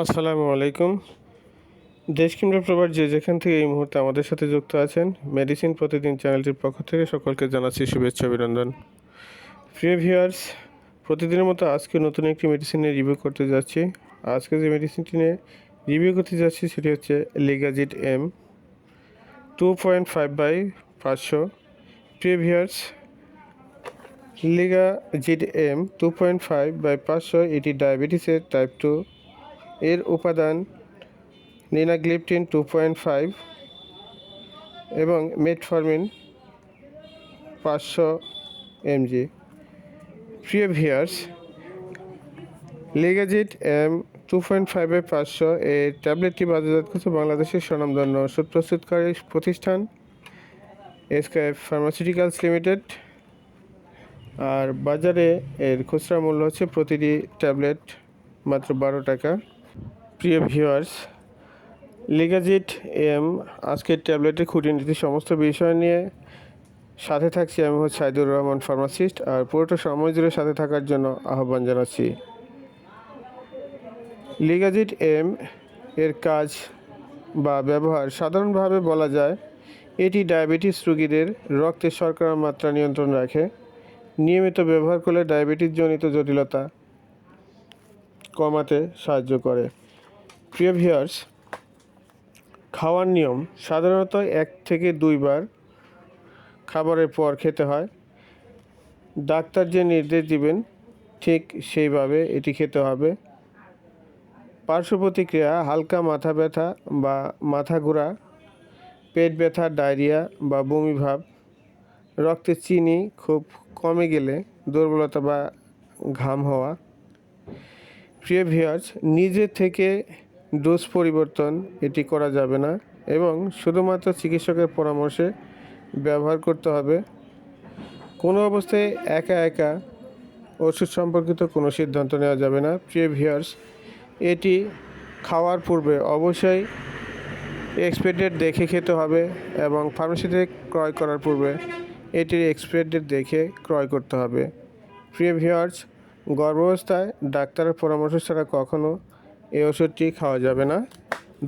আসসালামু আলাইকুম। দেশ কিংবা প্রবাদ যে যেখান থেকে এই মুহূর্তে আমাদের সাথে যুক্ত আছেন মেডিসিন প্রতিদিন চ্যানেলটির পক্ষ থেকে সকলকে জানাচ্ছি শুভেচ্ছা, অভিনন্দন। প্রিয় ভিউয়ার্স, প্রতিদিনের মতো আজকে নতুন একটি মেডিসিনের রিভিউ করতে যাচ্ছি। আজকে যে মেডিসিনটি নিয়ে রিভিউ করতে যাচ্ছি সেটি হচ্ছে লিগাজিট M two point five by পাঁচশো। প্রিয় viewers লিগাজিট M two point five by পাঁচশো, এটি ডায়াবেটিসের টাইপ টু এর উপাদান নিনাগ্লিপটিন টু পয়েন্ট ফাইভ এবং মেটফরমিন পাঁচশো এমজি। প্রিয় ভিয়ার্স লিগাজিট এম টু পয়েন্ট ফাইভের পাঁচশো এই ট্যাবলেটটি বাজারজাত করছে বাংলাদেশের স্বনামধন্য ওষুধ প্রস্তুতকারী প্রতিষ্ঠান এসকেএফ ফার্মাসিউটিক্যালস লিমিটেড। আর বাজারে এর খুচরা মূল্য হচ্ছে প্রতিটি ট্যাবলেট মাত্র বারো টাকা। প্রিয় ভিউয়ার্স লিগাজিট এম আজকের ট্যাবলেটের খুঁটিনীতি সমস্ত বিষয় নিয়ে সাথে থাকছি আমি হচ্ছে সাইদুর রহমান ফার্মাসিস্ট আর পুরোটা সময় জুড়ে সাথে থাকার জন্য আহ্বান জানাচ্ছি। লিগাজিট এম এর কাজ বা ব্যবহার সাধারণভাবে বলা যায়, এটি ডায়াবেটিস রোগীদের রক্তে শর্করার মাত্রা নিয়ন্ত্রণ রাখে, নিয়মিত ব্যবহার করলে ডায়াবেটিস জনিত জটিলতা কমাতে সাহায্য করে। প্রিয় ভিউয়ার্স, খাওয়ার নিয়ম সাধারণত এক থেকে দুইবার খাবারের পর খেতে হয়। ডাক্তার যে নির্দেশ দিবেন, ঠিক সেইভাবে এটি খেতে হবে। পার্শ্ব প্রতিক্রিয়া, হালকা মাথা ব্যথা বা মাথা ঘোরা, পেট ব্যথা, ডায়রিয়া বা বমি ভাব, রক্তে চিনি খুব কমে গেলে দুর্বলতা বা ঘাম হওয়া। প্রিয় ভিউয়ার্স, নিজে থেকে ডোজ পরিবর্তন এটি করা যাবে না এবং শুধুমাত্র চিকিৎসকের পরামর্শে ব্যবহার করতে হবে। কোনো অবস্থায় একা একা ওষুধ সম্পর্কিত কোনো সিদ্ধান্ত নেওয়া যাবে না। প্রিয় ভিউয়ার্স, এটি খাওয়ার পূর্বে অবশ্যই এক্সপায়ার ডেট দেখে খেতে হবে এবং ফার্মেসিতে ক্রয় করার পূর্বে এটির এক্সপায়ার ডেট দেখে ক্রয় করতে হবে। প্রিয় ভিউয়ার্স, গর্ভাবস্থায় ডাক্তারের পরামর্শ ছাড়া কখনও এই ওষুধটি খাওয়া যাবে না।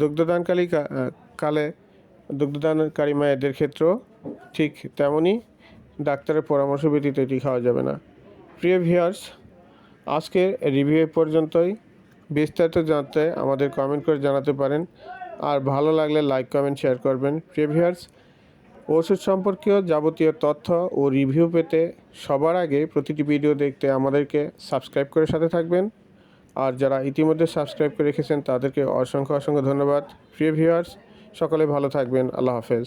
দুগ্ধদানকালী কালে দুগ্ধদানকারী মায়েদের ক্ষেত্রেও ঠিক তেমনই ডাক্তারের পরামর্শ ব্যতীত এটি খাওয়া যাবে না। প্রিয় ভিউয়ার্স, আজকের রিভিউ পর্যন্তই। বিস্তারিত জানতে আমাদের কমেন্ট করে জানাতে পারেন। আর ভালো লাগলে লাইক কমেন্ট শেয়ার করবেন। প্রিয় ভিউয়ার্স, ওষুধ সম্পর্কীয় যাবতীয় তথ্য ও রিভিউ পেতে সবার আগে প্রতিটি ভিডিও দেখতে আমাদেরকে সাবস্ক্রাইব করে সাথে থাকবেন। আর যারা ইতিমধ্যে সাবস্ক্রাইব করে রেখেছেন তাদেরকে অসংখ্য অসংখ্য ধন্যবাদ। প্রিয় ভিউয়ার্স সকলে ভালো থাকবেন। আল্লাহ হাফেজ।